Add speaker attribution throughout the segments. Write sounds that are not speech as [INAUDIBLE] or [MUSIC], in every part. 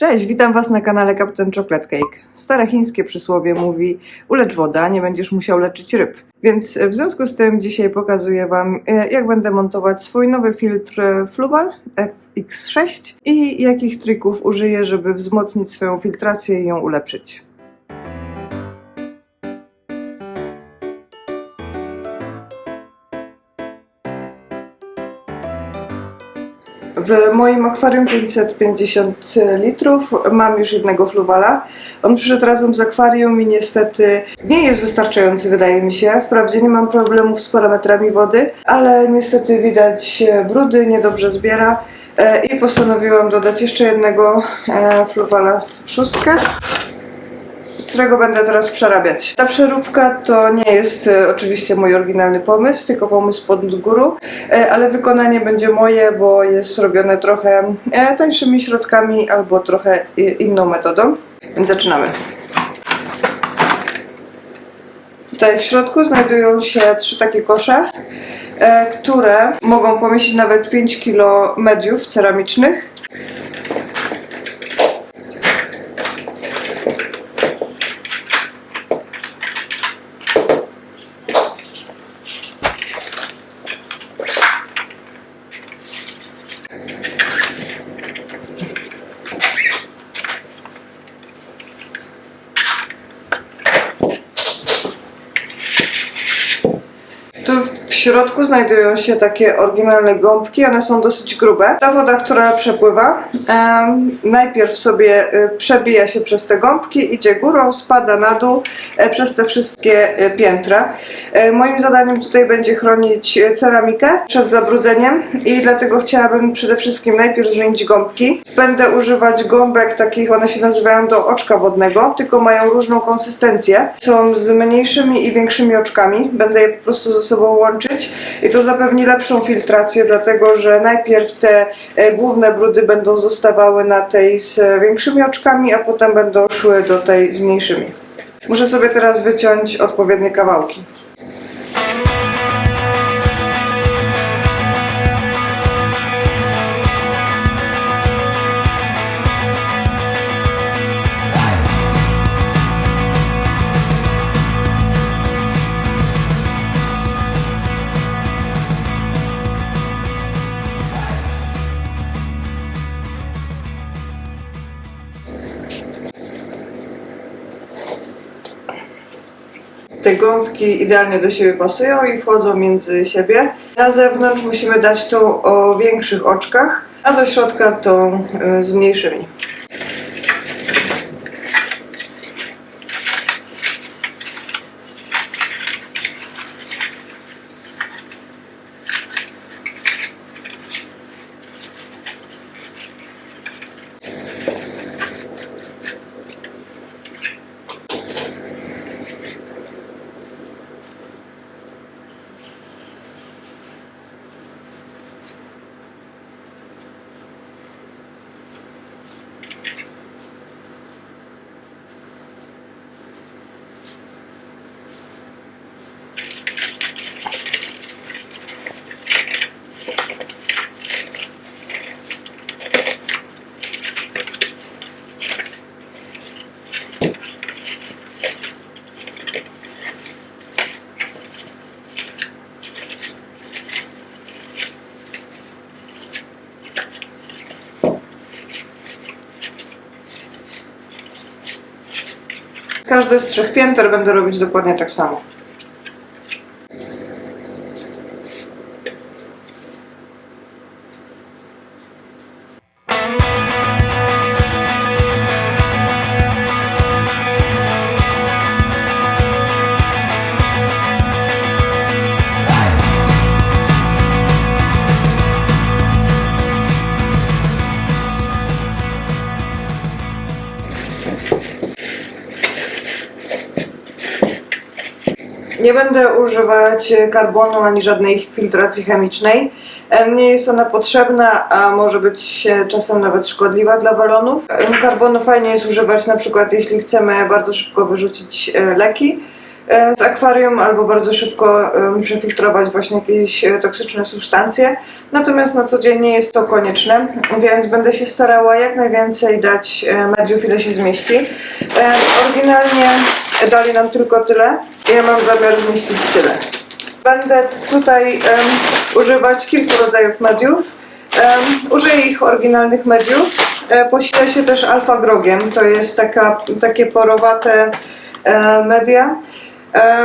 Speaker 1: Cześć, witam Was na kanale Captain Chocolate Cake. Stare chińskie przysłowie mówi ulecz woda, nie będziesz musiał leczyć ryb. Więc w związku z tym dzisiaj pokazuję Wam, e, jak będę montować swój nowy filtr Fluval FX6 i jakich trików użyję, żeby wzmocnić swoją filtrację i ją ulepszyć. W moim akwarium 550 litrów mam już jednego fluwala. On przyszedł razem z akwarium i niestety nie jest wystarczający, wydaje mi się. Wprawdzie nie mam problemów z parametrami wody, ale niestety widać e, brudy, niedobrze zbiera. E, I postanowiłam dodać jeszcze jednego e, fluwala szóstkę którego będę teraz przerabiać. Ta przeróbka to nie jest e, oczywiście mój oryginalny pomysł, tylko pomysł pod guru, e, ale wykonanie będzie moje, bo jest robione trochę e, tańszymi środkami albo trochę inną metodą. Więc zaczynamy. Tutaj w środku znajdują się trzy takie kosze, które mogą pomieścić nawet 5 kg mediów ceramicznych. Tu w środku znajdują się takie oryginalne gąbki, one są dosyć grube. Ta woda, która przepływa, najpierw sobie y, przebija się przez te gąbki, idzie górą, spada na dół e, przez te wszystkie e, piętra. E, moim zadaniem tutaj będzie chronić e, ceramikę przed zabrudzeniem i dlatego chciałabym przede wszystkim najpierw zmienić gąbki. Będę używać gąbek takich, one się nazywają do oczka wodnego, tylko mają różną konsystencję. Są z mniejszymi i większymi oczkami. Będę je po prostu ze sobą łączyć i to zapewni lepszą filtrację, dlatego że najpierw te e, główne brudy będą zostawały na tej z większymi oczkami, a potem będą szły do tej z mniejszymi. Muszę sobie teraz wyciąć odpowiednie kawałki. Te gąbki idealnie do siebie pasują i wchodzą między siebie. Na zewnątrz musimy dać tą o większych oczkach, a do środka tą y, z mniejszymi. Każde z trzech pięter będę robić dokładnie tak samo. Nie będę używać karbonu ani żadnej filtracji chemicznej. Em, Nie jest ona potrzebna, a może być e, czasem nawet szkodliwa dla balonów. Em, Karbonu fajnie jest używać na przykład jeśli chcemy bardzo szybko wyrzucić e, leki, e, z akwarium albo bardzo szybko e, muszę filtrować właśnie jakieś e, toksyczne substancje. Natomiast na co dzień nie jest to konieczne, więc będę się starała jak najwięcej dać e, mediów, ile się zmieści. E, Oryginalnie dali nam tylko tyle. Ja mam zamiar zmieścić tyle. Będę tutaj em, używać kilku rodzajów mediów. Em, użyję ich oryginalnych mediów. E, posilę się też alfa grogiem. To jest taka, takie porowate e, media,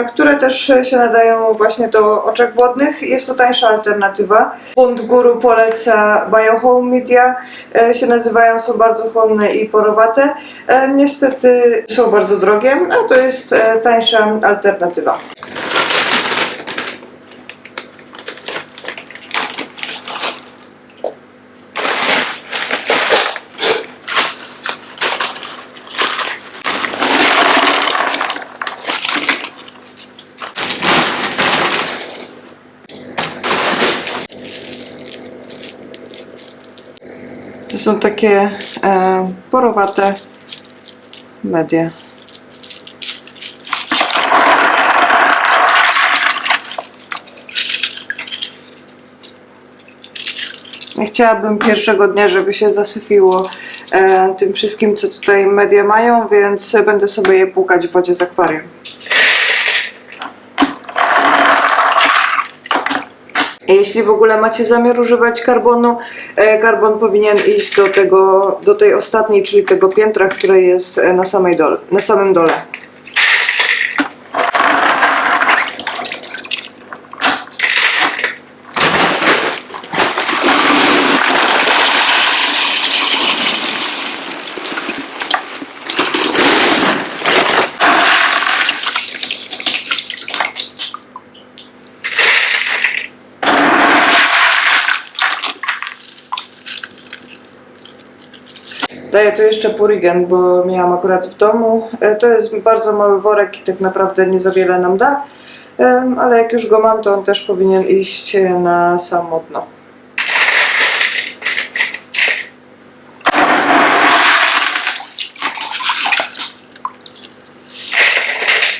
Speaker 1: które też się nadają właśnie do oczek wodnych. Jest to tańsza alternatywa. Bunt Guru poleca Biohome Media. E, się nazywają, są bardzo chłonne i porowate. E, niestety są bardzo drogie, a to jest e, tańsza alternatywa. Są takie e, porowate media. Chciałabym pierwszego dnia, żeby się zasyfiło e, tym wszystkim, co tutaj media mają, więc będę sobie je płukać w wodzie z akwarium. Jeśli w ogóle macie zamiar używać karbonu, e, karbon powinien iść do, tego, do tej ostatniej, czyli tego piętra, które jest e, na, samej dole, na samym dole. Daję tu jeszcze purigen, bo miałam akurat w domu. E, To jest bardzo mały worek i tak naprawdę nie za wiele nam da. Ale jak już go mam, to on też powinien iść na samo dno.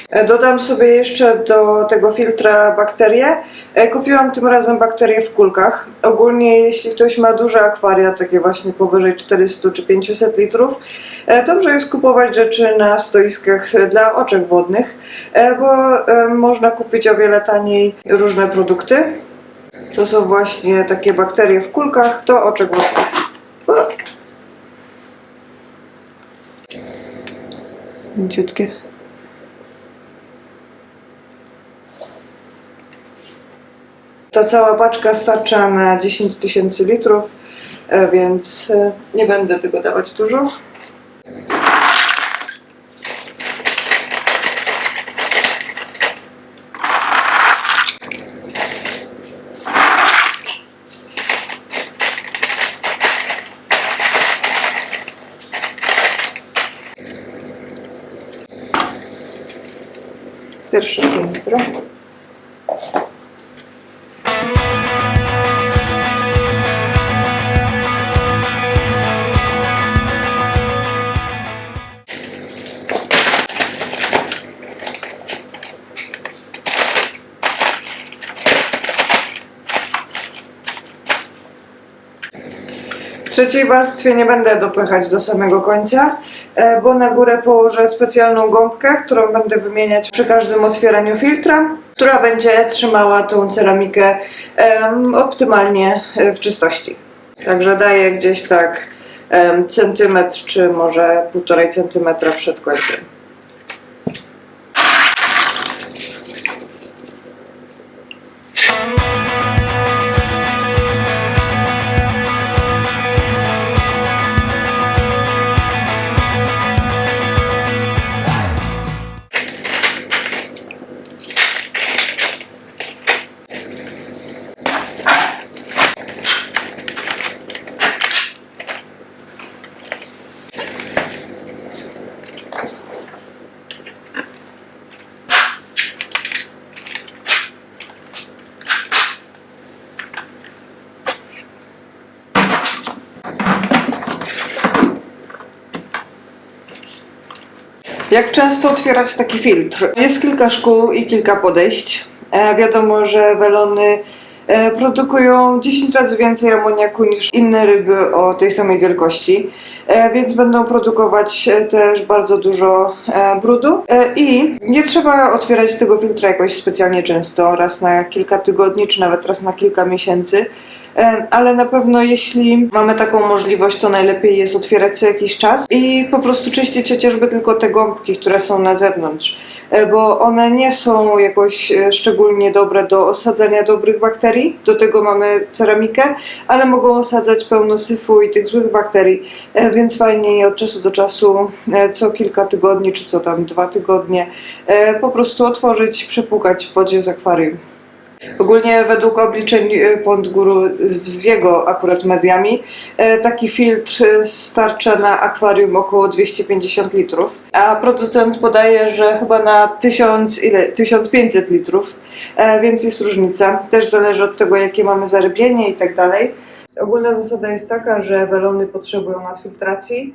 Speaker 1: E, Dodam sobie jeszcze do tego filtra bakterie. E, Kupiłam tym razem bakterie w kulkach. Ogólnie jeśli ktoś ma duże akwaria, takie właśnie powyżej 400 czy 500 litrów, e, dobrze jest kupować rzeczy na stoiskach dla oczek wodnych, e, bo można kupić o wiele taniej różne produkty. To są właśnie takie bakterie w kulkach do oczek wodnych. Mięciutkie. Ta cała paczka starcza na 10 tysięcy litrów, e, więc e, nie będę tego dawać dużo. Pierwsze piętro. Trzeciej warstwie nie będę dopychać do samego końca, e, bo na górę położę specjalną gąbkę, którą będę wymieniać przy każdym otwieraniu filtra, która będzie trzymała tą ceramikę optymalnie e, w czystości. Także daję gdzieś tak centymetr, czy może półtorej centymetra przed końcem. Jak często otwierać taki filtr? Jest kilka szkół i kilka podejść. E, wiadomo, że welony e, produkują 10 razy więcej amoniaku niż inne ryby o tej samej wielkości, e, więc będą produkować też bardzo dużo brudu. I nie trzeba otwierać tego filtra jakoś specjalnie często, raz na kilka tygodni, czy nawet raz na kilka miesięcy. Ale na pewno jeśli mamy taką możliwość, to najlepiej jest otwierać co jakiś czas i po prostu czyścić chociażby tylko te gąbki, które są na zewnątrz, E, bo one nie są jakoś e, szczególnie dobre do osadzania dobrych bakterii. Do tego mamy ceramikę, ale mogą osadzać pełno syfu i tych złych bakterii, E, więc fajnie je od czasu do czasu, co kilka tygodni czy co tam dwa tygodnie, po prostu otworzyć, przepłukać w wodzie z akwarium. Ogólnie według obliczeń e, Pont Guru z jego akurat mediami e, taki filtr starcza na akwarium około 250 litrów, a producent podaje, że chyba na 1000, ile? 1500 litrów, więc jest różnica. Też zależy od tego, jakie mamy zarybienie i tak dalej. Ogólna zasada jest taka, że welony potrzebują nadfiltracji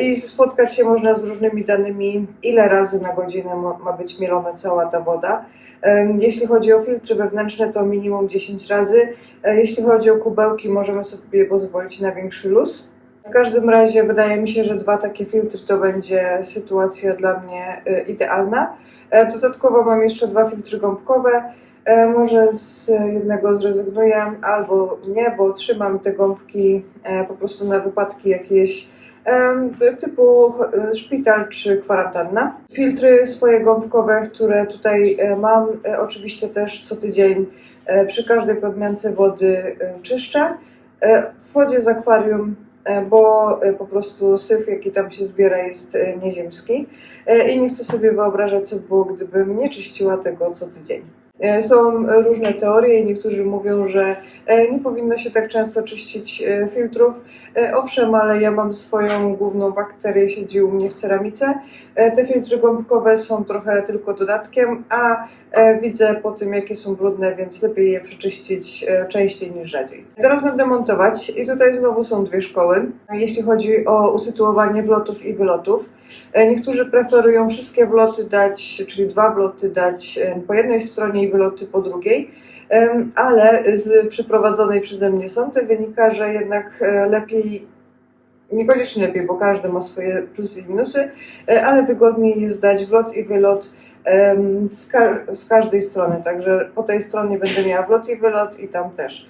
Speaker 1: i spotkać się można z różnymi danymi, ile razy na godzinę ma być mielona cała ta woda. Em, Jeśli chodzi o filtry wewnętrzne, to minimum 10 razy. E, Jeśli chodzi o kubełki, możemy sobie pozwolić na większy luz. W każdym razie wydaje mi się, że dwa takie filtry to będzie sytuacja dla mnie e, idealna. E, Dodatkowo mam jeszcze dwa filtry gąbkowe. E, Może z jednego zrezygnuję albo nie, bo trzymam te gąbki e, po prostu na wypadki jakieś typu e, szpital czy kwarantanna. Filtry swoje gąbkowe, które tutaj e, mam, e, oczywiście też co tydzień przy każdej podmiance wody czyszczę. W wodzie z akwarium, bo po prostu syf, jaki tam się zbiera, jest nieziemski. I nie chcę sobie wyobrażać, co by było, gdybym nie czyściła tego co tydzień. E, Są e, różne teorie niektórzy mówią, że e, nie powinno się tak często czyścić filtrów. Owszem, ale ja mam swoją główną bakterię, siedzi u mnie w ceramice. Te filtry gąbkowe są trochę tylko dodatkiem, a widzę po tym, jakie są brudne, więc lepiej je przeczyścić częściej niż rzadziej. Teraz będę montować i tutaj znowu są dwie szkoły, jeśli chodzi o usytuowanie wlotów i wylotów. Niektórzy preferują wszystkie wloty dać, czyli dwa wloty dać po jednej stronie i wyloty po drugiej, ale z przeprowadzonej przeze mnie sądy wynika, że jednak e, lepiej, niekoniecznie lepiej, bo każdy ma swoje plusy i minusy, e, ale wygodniej jest dać wlot i wylot z, ka- z każdej strony, także po tej stronie będę miała wlot i wylot i tam też.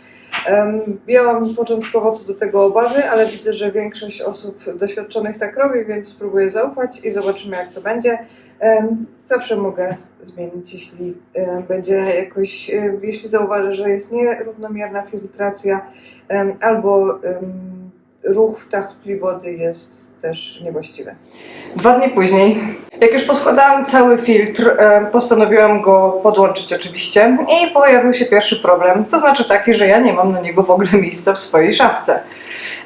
Speaker 1: Miałam początkowo co do tego obawy, ale widzę, że większość osób doświadczonych tak robi, więc spróbuję zaufać i zobaczymy jak to będzie. Zawsze mogę zmienić, jeśli będzie jakoś, jeśli zauważę, że jest nierównomierna filtracja albo ruch w tachli wody jest też niewłaściwy. Dwa dni później, jak już poskładałam cały filtr, e, postanowiłam go podłączyć oczywiście i pojawił się pierwszy problem, to znaczy taki, że ja nie mam na niego w ogóle miejsca w swojej szafce.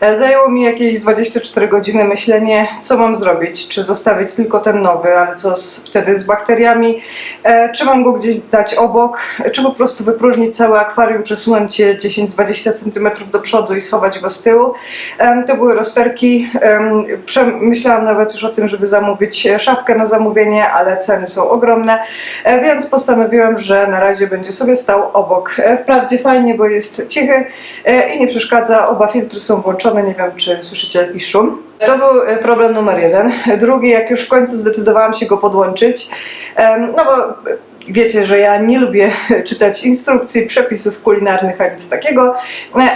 Speaker 1: E, Zajęło mi jakieś 24 godziny myślenie, co mam zrobić. Czy zostawić tylko ten nowy, ale co z, wtedy z bakteriami? E, czy mam go gdzieś dać obok? E, Czy po prostu wypróżnić całe akwarium, przesunąć je 10-20 cm do przodu i schować go z tyłu? Em, To były rozterki. Em, Przemyślałam nawet już o tym, żeby zamówić e, szafkę na zamówienie, ale ceny są ogromne, E, więc postanowiłam, że na razie będzie sobie stał obok. E, Wprawdzie fajnie, bo jest cichy e, i nie przeszkadza. Oba filtry są włączone, nie wiem czy słyszycie jakiś szum. To był e, problem numer jeden. [LAUGHS] Drugi, jak już w końcu zdecydowałam się go podłączyć, no bo Wiecie, że ja nie lubię [LAUGHS] czytać instrukcji, przepisów kulinarnych, a nic takiego.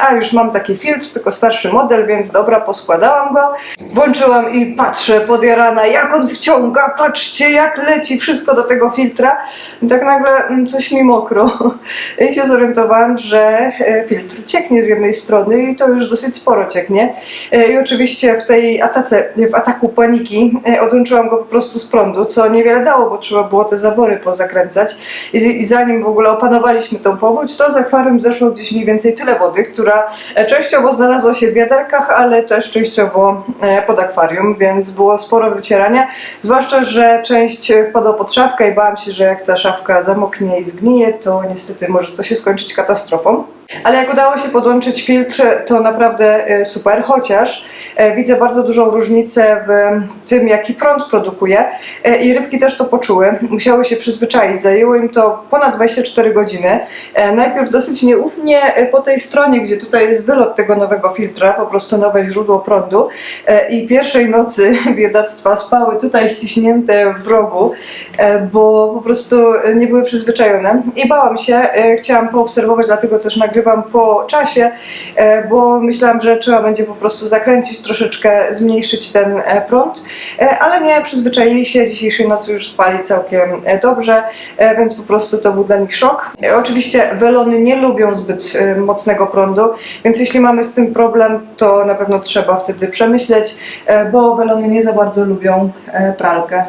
Speaker 1: A już mam taki filtr, tylko starszy model, więc dobra, poskładałam go. Włączyłam i patrzę podjarana, jak on wciąga, patrzcie jak leci wszystko do tego filtra. I tak nagle mm, coś mi mokro. [LAUGHS] I się zorientowałam, że e, filtr cieknie z jednej strony i to już dosyć sporo cieknie. E, I oczywiście w tej atace, w ataku paniki e, odłączyłam go po prostu z prądu, co niewiele dało, bo trzeba było te zawory pozakręcać. I, I zanim w ogóle opanowaliśmy tą powódź, to z akwarium zeszło gdzieś mniej więcej tyle wody, która e, częściowo znalazła się w wiaderkach, ale też częściowo e, pod akwarium, więc było sporo wycierania. Zwłaszcza, że część e, wpadła pod szafkę i bałam się, że jak ta szafka zamoknie i zgnije, to niestety może to się skończyć katastrofą. Ale jak udało się podłączyć filtr, to naprawdę e, super, chociaż e, widzę bardzo dużą różnicę w tym, jaki prąd produkuje e, i rybki też to poczuły. Musiały się przyzwyczaić, zajęło im to ponad 24 godziny. Najpierw dosyć nieufnie po tej stronie, gdzie tutaj jest wylot tego nowego filtra, po prostu nowe źródło prądu i pierwszej nocy [LAUGHS] biedactwa spały tutaj ściśnięte w rogu, bo po prostu nie były przyzwyczajone i bałam się, chciałam poobserwować, dlatego też nagrywam po czasie, e, bo myślałam, że trzeba będzie po prostu zakręcić troszeczkę, zmniejszyć ten e, prąd, e, ale nie, przyzwyczaili się, dzisiejszej nocy już spali całkiem dobrze, więc po prostu to był dla nich szok. Oczywiście welony nie lubią zbyt mocnego prądu, więc jeśli mamy z tym problem, to na pewno trzeba wtedy przemyśleć, bo welony nie za bardzo lubią pralkę.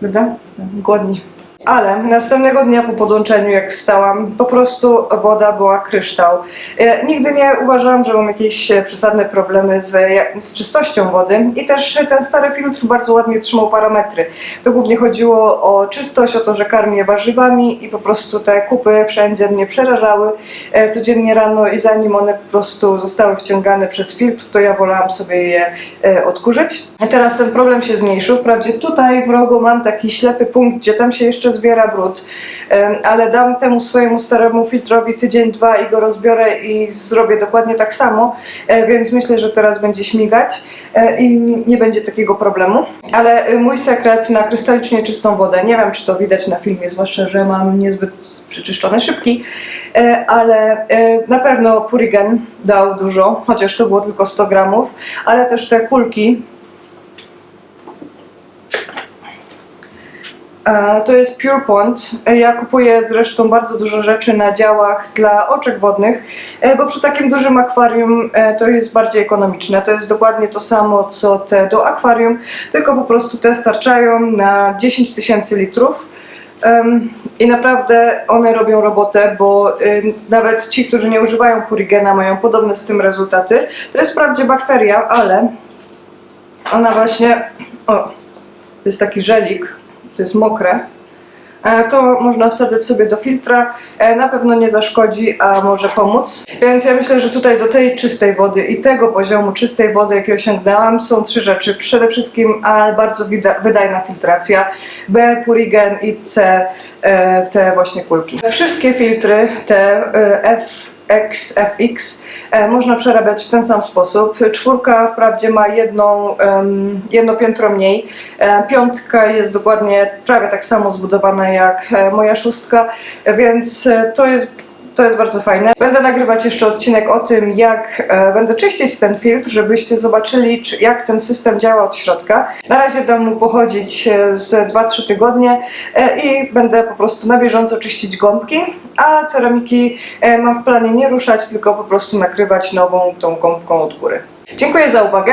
Speaker 1: Prawda? Głodni. Ale następnego dnia po podłączeniu, jak stałam, po prostu woda była kryształ. E, nigdy nie uważałam, że mam jakieś e, przesadne problemy z, jak- z czystością wody i też e, ten stary filtr bardzo ładnie trzymał parametry. To głównie chodziło o czystość, o to, że karmię warzywami i po prostu te kupy wszędzie mnie przerażały e, codziennie rano i zanim one po prostu zostały wciągane przez filtr, to ja wolałam sobie je e, odkurzyć. Teraz ten problem się zmniejszył. Wprawdzie tutaj w rogu mam taki ślepy punkt, gdzie tam się jeszcze zbiera brud, ale dam temu swojemu staremu filtrowi tydzień, dwa i go rozbiorę i zrobię dokładnie tak samo, e, więc myślę, że teraz będzie śmigać e, i nie- będzie takiego problemu. Ale e, mój sekret na krystalicznie czystą wodę, nie wiem czy to widać na filmie, zwłaszcza, że mam niezbyt przeczyszczone szybki, ale na pewno Purigen dał dużo, chociaż to było tylko 100 gramów, ale też te kulki To jest Pure Pond. E, Ja kupuję zresztą bardzo dużo rzeczy na działach dla oczek wodnych, e, bo przy takim dużym akwarium e, to jest bardziej ekonomiczne. To jest dokładnie to samo co te do akwarium, tylko po prostu te starczają na 10 tysięcy litrów. I naprawdę one robią robotę, bo y, nawet ci, którzy nie używają Purigena, mają podobne z tym rezultaty. To jest wprawdzie bakteria, ale ona właśnie. O, jest taki żelik, to jest mokre. E, To można wsadzać sobie do filtra, e, na pewno nie zaszkodzi, a może pomóc. Więc ja myślę, że tutaj do tej czystej wody i tego poziomu czystej wody, jaki osiągnęłam, są trzy rzeczy. Przede wszystkim A, bardzo wydajna filtracja, B, purigen i C, e, te właśnie kulki. Wszystkie filtry, te e, FX, FX, e, można przerabiać w ten sam sposób. Czwórka wprawdzie ma jedną, jedno piętro mniej. E, Piątka jest dokładnie prawie tak samo zbudowana jak e, moja szóstka, więc to jest, to jest bardzo fajne. Będę nagrywać jeszcze odcinek o tym, jak e, będę czyścić ten filtr, żebyście zobaczyli, czy, jak ten system działa od środka. Na razie dam mu pochodzić e, z 2-3 tygodnie e, i będę po prostu na bieżąco czyścić gąbki, a ceramiki e, mam w planie nie ruszać, tylko po prostu nakrywać nową tą gąbką od góry. Dziękuję za uwagę.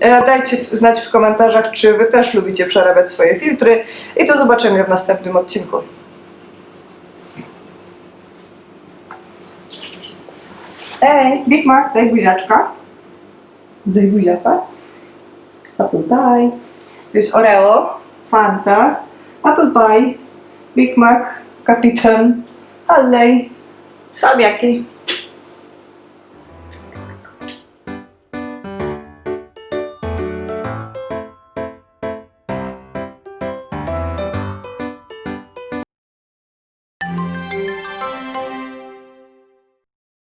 Speaker 1: E, Dajcie znać w komentarzach, czy Wy też lubicie przerabiać swoje filtry i do zobaczenia w następnym odcinku. Ej, Big Mac, daj buziaczka. Daj buziaka. Apple pie. To jest Oreo, Fanta, Apple pie, Big Mac, Kapitan, Halley, Sabiaki.